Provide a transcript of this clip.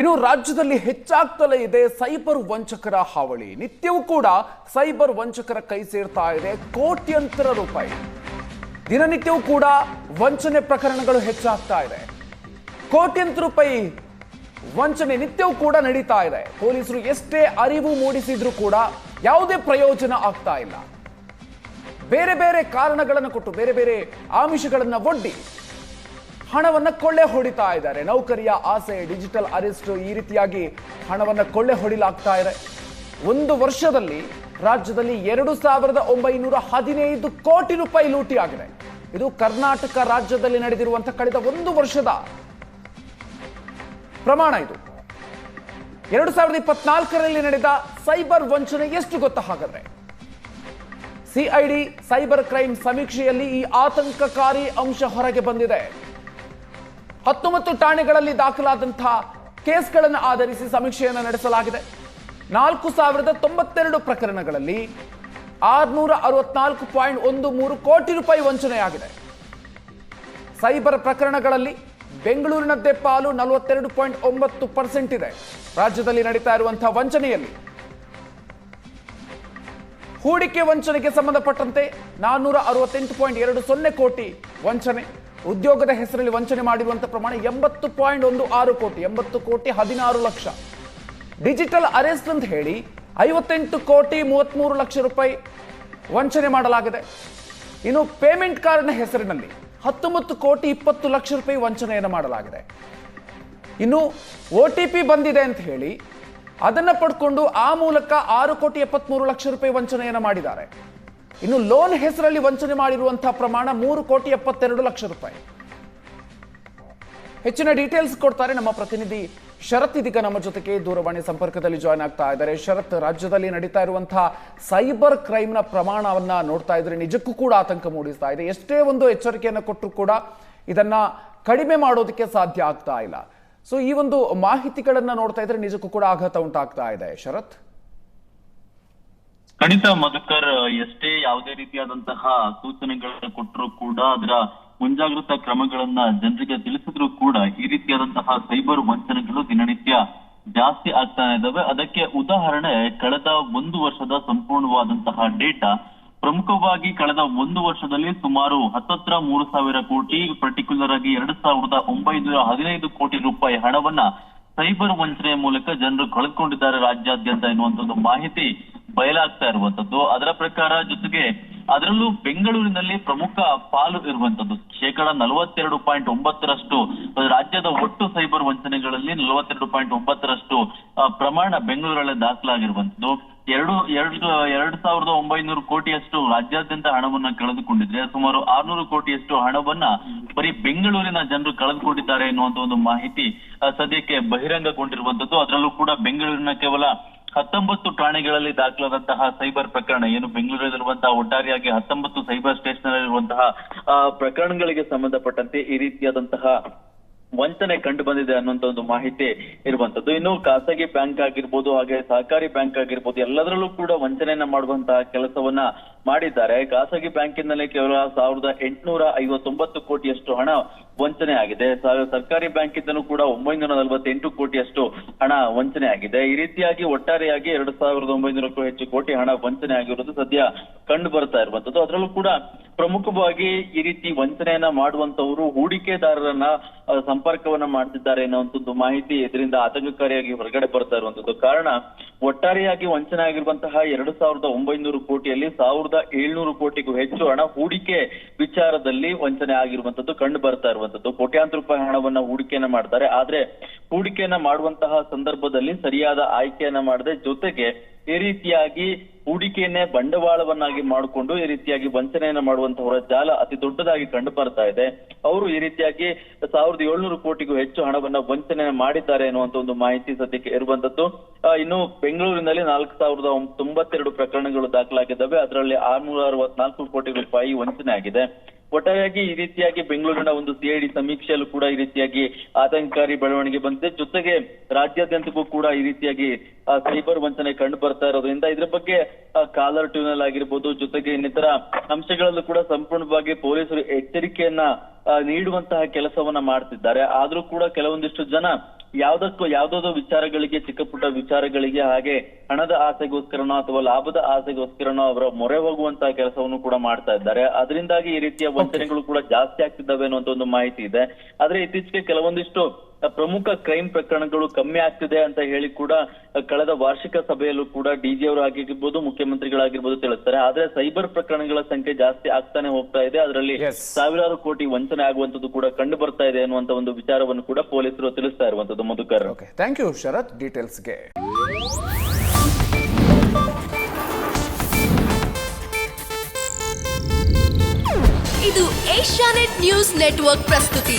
ಇನ್ನು ರಾಜ್ಯದಲ್ಲಿ ಹೆಚ್ಚಾಗ್ತಲೇ ಇದೆ ಸೈಬರ್ ವಂಚಕರ ಹಾವಳಿ. ನಿತ್ಯವೂ ಕೂಡ ಸೈಬರ್ ವಂಚಕರ ಕೈ ಸೇರ್ತಾ ಇದೆ ಕೋಟ್ಯಂತರ ರೂಪಾಯಿ. ದಿನನಿತ್ಯವೂ ಕೂಡ ವಂಚನೆ ಪ್ರಕರಣಗಳು ಹೆಚ್ಚಾಗ್ತಾ ಇದೆ. ಕೋಟ್ಯಂತರ ರೂಪಾಯಿ ವಂಚನೆ ನಿತ್ಯವೂ ಕೂಡ ನಡೀತಾ ಇದೆ. ಪೊಲೀಸರು ಎಷ್ಟೇ ಅರಿವು ಮೂಡಿಸಿದ್ರು ಕೂಡ ಯಾವುದೇ ಪ್ರಯೋಜನ ಆಗ್ತಾ ಇಲ್ಲ. ಬೇರೆ ಬೇರೆ ಕಾರಣಗಳನ್ನು ಕೊಟ್ಟು, ಬೇರೆ ಬೇರೆ ಆಮಿಷಗಳನ್ನು ಒಡ್ಡಿ ಹಣವನ್ನ ಕೊಳ್ಳೆ ಹೊಡಿತಾ ಇದ್ದಾರೆ. ನೌಕರಿಯ ಆಸೆ, ಡಿಜಿಟಲ್ ಅರೆಸ್ಟ್ ಈ ರೀತಿಯಾಗಿ ಹಣವನ್ನ ಕೊಳ್ಳೆ ಹೊಡಿಲಾಗ್ತಾ ಇದೆ. ಒಂದು ವರ್ಷದಲ್ಲಿ ರಾಜ್ಯದಲ್ಲಿ ಎರಡು ಸಾವಿರದ ಒಂಬೈನೂರ ಹದಿನೈದು ಕೋಟಿ ರೂಪಾಯಿ ಲೂಟಿ ಆಗಿದೆ ಇದು ಕರ್ನಾಟಕ ರಾಜ್ಯದಲ್ಲಿ ನಡೆದಿರುವಂತಹ ಕಳೆದ ಒಂದು ವರ್ಷದ ಪ್ರಮಾಣ ಇದು. ಎರಡು ಸಾವಿರದ ಇಪ್ಪತ್ನಾಲ್ಕರಲ್ಲಿ ನಡೆದ ಸೈಬರ್ ವಂಚನೆ ಎಷ್ಟು ಗೊತ್ತ ಹಾಗಾದ್ರೆ? ಸಿಐಡಿ, ಸೈಬರ್ ಕ್ರೈಮ್ ಸಮೀಕ್ಷೆಯಲ್ಲಿ ಈ ಆತಂಕಕಾರಿ ಅಂಶ ಹೊರಗೆ ಬಂದಿದೆ. ಹತ್ತೊಂಬತ್ತು ಠಾಣೆಗಳಲ್ಲಿ ದಾಖಲಾದಂತಹ ಕೇಸ್ಗಳನ್ನು ಆಧರಿಸಿ ಸಮೀಕ್ಷೆಯನ್ನು ನಡೆಸಲಾಗಿದೆ. ನಾಲ್ಕು ಸಾವಿರದ ತೊಂಬತ್ತೆರಡು ಪ್ರಕರಣಗಳಲ್ಲಿ ಆರ್ನೂರ ಅರವತ್ನಾಲ್ಕು ಪಾಯಿಂಟ್ ಒಂದು ಮೂರು ಕೋಟಿ ರೂಪಾಯಿ ವಂಚನೆಯಾಗಿದೆ. ಸೈಬರ್ ಪ್ರಕರಣಗಳಲ್ಲಿ ಬೆಂಗಳೂರಿನದ್ದೇ ಪಾಲು ನಲವತ್ತೆರಡು ಪಾಯಿಂಟ್ ಒಂಬತ್ತು ಪರ್ಸೆಂಟ್ ಇದೆ. ರಾಜ್ಯದಲ್ಲಿ ನಡೀತಾ ಇರುವಂತಹ ವಂಚನೆಯಲ್ಲಿ ಹೂಡಿಕೆ ವಂಚನೆಗೆ ಸಂಬಂಧಪಟ್ಟಂತೆ ನಾನ್ನೂರ ಅರವತ್ತೆಂಟು ಪಾಯಿಂಟ್ ಎರಡು ಸೊನ್ನೆ ಕೋಟಿ ವಂಚನೆ. ಉದ್ಯೋಗದ ಹೆಸರಲ್ಲಿ ವಂಚನೆ ಮಾಡಿರುವಂತಹ ಪ್ರಮಾಣ ಎಂಬತ್ತು ಪಾಯಿಂಟ್ ಒಂದು ಆರು ಕೋಟಿ, ಎಂಬತ್ತು ಕೋಟಿ ಹದಿನಾರು ಲಕ್ಷ. ಡಿಜಿಟಲ್ ಅರೆಸ್ಟ್ ಅಂತ ಹೇಳಿ ಐವತ್ತೆಂಟು ಕೋಟಿ ಮೂವತ್ಮೂರು ಲಕ್ಷ ರೂಪಾಯಿ ವಂಚನೆ ಮಾಡಲಾಗಿದೆ. ಇನ್ನು ಪೇಮೆಂಟ್ ಕಾರ್ಡ್ನ ಹೆಸರಿನಲ್ಲಿ ಹತ್ತೊಂಬತ್ತು ಕೋಟಿ ಇಪ್ಪತ್ತು ಲಕ್ಷ ರೂಪಾಯಿ ವಂಚನೆಯನ್ನು ಮಾಡಲಾಗಿದೆ. ಇನ್ನು ಒ ಟಿ ಪಿ ಬಂದಿದೆ ಅಂತ ಹೇಳಿ ಅದನ್ನ ಪಡ್ಕೊಂಡು ಆ ಮೂಲಕ ಆರು ಕೋಟಿ ಎಪ್ಪತ್ಮೂರು ಲಕ್ಷ ರೂಪಾಯಿ ವಂಚನೆಯನ್ನು ಮಾಡಿದ್ದಾರೆ. ಇನ್ನು ಲೋನ್ ಹೆಸರಲ್ಲಿ ವಂಚನೆ ಮಾಡಿರುವಂತಹ ಪ್ರಮಾಣ ಮೂರು ಕೋಟಿ ಎಪ್ಪತ್ತೆರಡು ಲಕ್ಷ ರೂಪಾಯಿ. ಹೆಚ್ಚಿನ ಡೀಟೇಲ್ಸ್ ಕೊಡ್ತಾರೆ ನಮ್ಮ ಪ್ರತಿನಿಧಿ ಶರತ್ ಇದೀಗ ನಮ್ಮ ಜೊತೆಗೆ ದೂರವಾಣಿ ಸಂಪರ್ಕದಲ್ಲಿ ಜಾಯ್ನ್ ಆಗ್ತಾ ಇದ್ದಾರೆ. ಶರತ್, ರಾಜ್ಯದಲ್ಲಿ ನಡೀತಾ ಇರುವಂತಹ ಸೈಬರ್ ಕ್ರೈಮ್ನ ಪ್ರಮಾಣವನ್ನ ನೋಡ್ತಾ ಇದ್ರೆ ನಿಜಕ್ಕೂ ಕೂಡ ಆತಂಕ ಮೂಡಿಸ್ತಾ ಇದೆ. ಎಷ್ಟೇ ಒಂದು ಎಚ್ಚರಿಕೆಯನ್ನು ಕೊಟ್ಟರು ಕೂಡ ಇದನ್ನ ಕಡಿಮೆ ಮಾಡೋದಕ್ಕೆ ಸಾಧ್ಯ ಆಗ್ತಾ ಇಲ್ಲ. ಸೊ ಈ ಒಂದು ಮಾಹಿತಿಗಳನ್ನ ನೋಡ್ತಾ ಇದ್ರೆ ನಿಜಕ್ಕೂ ಕೂಡ ಆಘಾತ ಉಂಟಾಗ್ತಾ ಇದೆ. ಶರತ್? ಖಂಡಿತ ಮಧುಕರ್, ಎಷ್ಟೇ ಯಾವುದೇ ರೀತಿಯಾದಂತಹ ಸೂಚನೆಗಳನ್ನ ಕೊಟ್ಟರು ಕೂಡ ಅದರ ಮುಂಜಾಗ್ರತಾ ಕ್ರಮಗಳನ್ನ ಜನರಿಗೆ ತಿಳಿಸಿದ್ರು ಕೂಡ ಈ ರೀತಿಯಾದಂತಹ ಸೈಬರ್ ವಂಚನೆಗಳು ದಿನನಿತ್ಯ ಜಾಸ್ತಿ ಆಗ್ತಾ ಇದ್ದಾವೆ ಅದಕ್ಕೆ ಉದಾಹರಣೆ, ಕಳೆದ ಒಂದು ವರ್ಷದ ಸಂಪೂರ್ಣವಾದಂತಹ ಡೇಟಾ ಪ್ರಮುಖವಾಗಿ ಕಳೆದ ಒಂದು ವರ್ಷದಲ್ಲಿ ಸುಮಾರು ಹತ್ತತ್ರ ಮೂರು ಸಾವಿರ ಕೋಟಿ, ಪರ್ಟಿಕ್ಯುಲರ್ ಆಗಿ ಎರಡು ಸಾವಿರದ ಒಂಬೈನೂರ ಹದಿನೈದು ಕೋಟಿ ರೂಪಾಯಿ ಹಣವನ್ನ ಸೈಬರ್ ವಂಚನೆಯ ಮೂಲಕ ಜನರು ಕಳೆದುಕೊಂಡಿದ್ದಾರೆ ರಾಜ್ಯಾದ್ಯಂತ ಎನ್ನುವಂತ ಮಾಹಿತಿ. ಬಯಲಾಗ್ತಾ ಇರುವಂತದ್ದು. ಅದರ ಪ್ರಕಾರ ಜೊತೆಗೆ ಅದರಲ್ಲೂ ಬೆಂಗಳೂರಿನಲ್ಲಿ ಪ್ರಮುಖ ಪಾಲು ಇರುವಂತದ್ದು. ಶೇಕಡ ನಲವತ್ತೆರಡು ಪಾಯಿಂಟ್ ಒಂಬತ್ತರಷ್ಟು ರಾಜ್ಯದ ಒಟ್ಟು ಸೈಬರ್ ವಂಚನೆಗಳಲ್ಲಿ ನಲವತ್ತೆರಡು ಪಾಯಿಂಟ್ ಒಂಬತ್ತರಷ್ಟು ಪ್ರಮಾಣ ಬೆಂಗಳೂರಲ್ಲೇ ದಾಖಲಾಗಿರುವಂತದ್ದು. ಎರಡು ಎರಡು ಎರಡು ಸಾವಿರದ ಒಂಬೈನೂರು ಕೋಟಿಯಷ್ಟು ರಾಜ್ಯಾದ್ಯಂತ ಹಣವನ್ನ ಕಳೆದುಕೊಂಡಿದ್ರೆ, ಸುಮಾರು ಆರ್ನೂರು ಕೋಟಿಯಷ್ಟು ಹಣವನ್ನ ಬರೀ ಬೆಂಗಳೂರಿನ ಜನರು ಕಳೆದುಕೊಂಡಿದ್ದಾರೆ ಎನ್ನುವಂತ ಒಂದು ಮಾಹಿತಿ ಸದ್ಯಕ್ಕೆ ಬಹಿರಂಗಗೊಂಡಿರುವಂತದ್ದು. ಅದರಲ್ಲೂ ಕೂಡ ಬೆಂಗಳೂರಿನ ಕೇವಲ ಹತ್ತೊಂಬತ್ತು ಠಾಣೆಗಳಲ್ಲಿ ದಾಖಲಾದಂತಹ ಸೈಬರ್ ಪ್ರಕರಣ, ಏನು ಬೆಂಗಳೂರಿನಲ್ಲಿರುವಂತಹ ಒಟ್ಟಾರೆಯಾಗಿ ಹತ್ತೊಂಬತ್ತು ಸೈಬರ್ ಸ್ಟೇಷನ್ ಇರುವಂತಹ ಪ್ರಕರಣಗಳಿಗೆ ಸಂಬಂಧಪಟ್ಟಂತೆ ಈ ರೀತಿಯಾದಂತಹ ವಂಚನೆ ಕಂಡು ಬಂದಿದೆ ಅನ್ನುವಂತ ಒಂದು ಮಾಹಿತಿ ಇರುವಂತದ್ದು. ಇನ್ನು ಖಾಸಗಿ ಬ್ಯಾಂಕ್ ಆಗಿರ್ಬೋದು, ಹಾಗೆ ಸಹಕಾರಿ ಬ್ಯಾಂಕ್ ಆಗಿರ್ಬೋದು, ಎಲ್ಲದರಲ್ಲೂ ಕೂಡ ವಂಚನೆಯನ್ನ ಮಾಡುವಂತಹ ಕೆಲಸವನ್ನ ಮಾಡಿದ್ದಾರೆ. ಖಾಸಗಿ ಬ್ಯಾಂಕಿನಲ್ಲಿ ಕೇವಲ ಸಾವಿರದ ಎಂಟುನೂರ ಐವತ್ತೊಂಬತ್ತು ಕೋಟಿಯಷ್ಟು ಹಣ ವಂಚನೆ ಆಗಿದೆ. ಸರ್ಕಾರಿ ಬ್ಯಾಂಕ್ ಇದ್ದನು ಕೂಡ ಒಂಬೈನೂರ ನಲವತ್ತೆಂಟು ಕೋಟಿಯಷ್ಟು ಹಣ ವಂಚನೆ ಆಗಿದೆ. ಈ ರೀತಿಯಾಗಿ ಒಟ್ಟಾರೆಯಾಗಿ ಎರಡು ಸಾವಿರದ ಒಂಬೈನೂರಕ್ಕೂ ಹೆಚ್ಚು ಕೋಟಿ ಹಣ ವಂಚನೆ ಆಗಿರುವುದು ಸದ್ಯ ಕಂಡು ಬರ್ತಾ ಇರುವಂತದ್ದು. ಅದರಲ್ಲೂ ಕೂಡ ಪ್ರಮುಖವಾಗಿ ಈ ರೀತಿ ವಂಚನೆಯನ್ನ ಮಾಡುವಂತವರು ಹೂಡಿಕೆದಾರರನ್ನ ಸಂಪರ್ಕವನ್ನ ಮಾಡ್ತಿದ್ದಾರೆ ಅನ್ನುವಂಥದ್ದು ಮಾಹಿತಿ ಇದರಿಂದ ಆತಂಕಕಾರಿಯಾಗಿ ಹೊರಗಡೆ ಬರ್ತಾ ಇರುವಂತದ್ದು ಕಾರಣ, ಒಟ್ಟಾರೆಯಾಗಿ ವಂಚನೆ ಆಗಿರುವಂತಹ ಎರಡು ಸಾವಿರದ ಒಂಬೈನೂರು ಕೋಟಿಯಲ್ಲಿ ಸಾವಿರದ ಏಳ್ನೂರು ಕೋಟಿಗೂ ಹೆಚ್ಚು ಹಣ ಹೂಡಿಕೆ ವಿಚಾರದಲ್ಲಿ ವಂಚನೆ ಆಗಿರುವಂತದ್ದು ಕಂಡು ಬರ್ತಾ ಇರುವಂತದ್ದು ಕೋಟ್ಯಾಂತರ ರೂಪಾಯಿ ಹಣವನ್ನ ಹೂಡಿಕೆಯನ್ನ ಮಾಡ್ತಾರೆ. ಆದ್ರೆ, ಹೂಡಿಕೆಯನ್ನ ಮಾಡುವಂತಹ ಸಂದರ್ಭದಲ್ಲಿ ಸರಿಯಾದ ಆಯ್ಕೆಯನ್ನ ಮಾಡದೆ ಜೊತೆಗೆ ಈ ರೀತಿಯಾಗಿ ಹೂಡಿಕೆಯನ್ನೇ ಬಂಡವಾಳವನ್ನಾಗಿ ಮಾಡಿಕೊಂಡು ಈ ರೀತಿಯಾಗಿ ವಂಚನೆಯನ್ನ ಮಾಡುವಂತಹವರ ಜಾಲ ಅತಿ ದೊಡ್ಡದಾಗಿ ಕಂಡು ಬರ್ತಾ ಇದೆ. ಅವರು ಈ ರೀತಿಯಾಗಿ ಸಾವಿರದ ಏಳ್ನೂರು ಕೋಟಿಗೂ ಹೆಚ್ಚು ಹಣವನ್ನ ವಂಚನೆ ಮಾಡಿದ್ದಾರೆ ಅನ್ನುವಂತ ಒಂದು ಮಾಹಿತಿ ಸದ್ಯಕ್ಕೆ ಇರುವಂತದ್ದು. ಇನ್ನು ಬೆಂಗಳೂರಿನಲ್ಲಿ ನಾಲ್ಕು ಸಾವಿರದ ತೊಂಬತ್ತೆರಡು ಪ್ರಕರಣಗಳು ದಾಖಲಾಗಿದ್ದಾವೆ. ಅದರಲ್ಲಿ ಆರ್ನೂರ ಅರವತ್ನಾಲ್ಕು ಕೋಟಿ ರೂಪಾಯಿ ವಂಚನೆ ಆಗಿದೆ. ಒಟ್ಟಾರೆಯಾಗಿ ಈ ರೀತಿಯಾಗಿ ಬೆಂಗಳೂರಿನ ಒಂದು ಸಿಐಡಿ ಸಮೀಕ್ಷೆಯಲ್ಲೂ ಕೂಡ ಈ ರೀತಿಯಾಗಿ ಆತಂಕಕಾರಿ ಬೆಳವಣಿಗೆ ಬಂದಿದೆ. ಜೊತೆಗೆ ರಾಜ್ಯಾದ್ಯಂತಕ್ಕೂ ಕೂಡ ಈ ರೀತಿಯಾಗಿ ಸೈಬರ್ ವಂಚನೆ ಕಂಡು ಬರ್ತಾ ಇರೋದ್ರಿಂದ ಇದ್ರ ಬಗ್ಗೆ ಕಾಲರ್ ಟ್ಯೂನಲ್ ಆಗಿರ್ಬೋದು, ಜೊತೆಗೆ ಇನ್ನಿತರ ಅಂಶಗಳಲ್ಲೂ ಕೂಡ ಸಂಪೂರ್ಣವಾಗಿ ಪೊಲೀಸರು ಎಚ್ಚರಿಕೆಯನ್ನ ನೀಡುವಂತಹ ಕೆಲಸವನ್ನ ಮಾಡ್ತಿದ್ದಾರೆ. ಆದ್ರೂ ಕೂಡ ಕೆಲವೊಂದಿಷ್ಟು ಜನ ಯಾವ್ದಕ್ಕೂ ಯಾವ್ದಾದ್ರು ವಿಚಾರಗಳಿಗೆ ಚಿಕ್ಕ ಪುಟ್ಟ ವಿಚಾರಗಳಿಗೆ ಹಾಗೆ ಹಣದ ಆಸೆಗೋಸ್ಕರನೋ ಅಥವಾ ಲಾಭದ ಆಸೆಗೋಸ್ಕರನೋ ಅವರ ಮೊರೆ ಹೋಗುವಂತಹ ಕೆಲಸವನ್ನು ಕೂಡ ಮಾಡ್ತಾ ಇದ್ದಾರೆ. ಅದರಿಂದಾಗಿ ಈ ರೀತಿಯ ವಂಚನೆಗಳು ಕೂಡ ಜಾಸ್ತಿ ಆಗ್ತಿದ್ದಾವೆ ಅನ್ನುವಂತ ಒಂದು ಮಾಹಿತಿ ಇದೆ. ಆದ್ರೆ ಇತ್ತೀಚೆಗೆ ಕೆಲವೊಂದಿಷ್ಟು ಪ್ರಮುಖ ಕ್ರೈಮ್ ಪ್ರಕರಣಗಳು ಕಮ್ಮಿ ಆಗ್ತಿದೆ ಅಂತ ಹೇಳಿ ಕೂಡ ಕಳೆದ ವಾರ್ಷಿಕ ಸಭೆಯಲ್ಲೂ ಕೂಡ ಡಿಜಿ ಅವರು ಆಗಿರ್ಬೋದು ಮುಖ್ಯಮಂತ್ರಿಗಳಾಗಿರ್ಬೋದು ತಿಳಿಸ್ತಾರೆ. ಆದ್ರೆ ಸೈಬರ್ ಪ್ರಕರಣಗಳ ಸಂಖ್ಯೆ ಜಾಸ್ತಿ ಆಗ್ತಾನೆ ಹೋಗ್ತಾ ಇದೆ. ಅದರಲ್ಲಿ ಸಾವಿರಾರು ಕೋಟಿ ವಂಚನೆ ಆಗುವಂತದ್ದು ಕೂಡ ಕಂಡು ಬರ್ತಾ ಇದೆ ಅನ್ನುವಂತ ಒಂದು ವಿಚಾರವನ್ನು ಕೂಡ ಪೊಲೀಸರು ತಿಳಿಸ್ತಾ ಇರುವಂತದ್ದು Madhukar. Okay thank you Sharath. ಡೀಟೇಲ್ಸ್ಗೆ ಇದು ಏಷ್ಯಾನೆಟ್ ನ್ಯೂಸ್ ನೆಟ್ವರ್ಕ್ ಪ್ರಸ್ತುತಿ.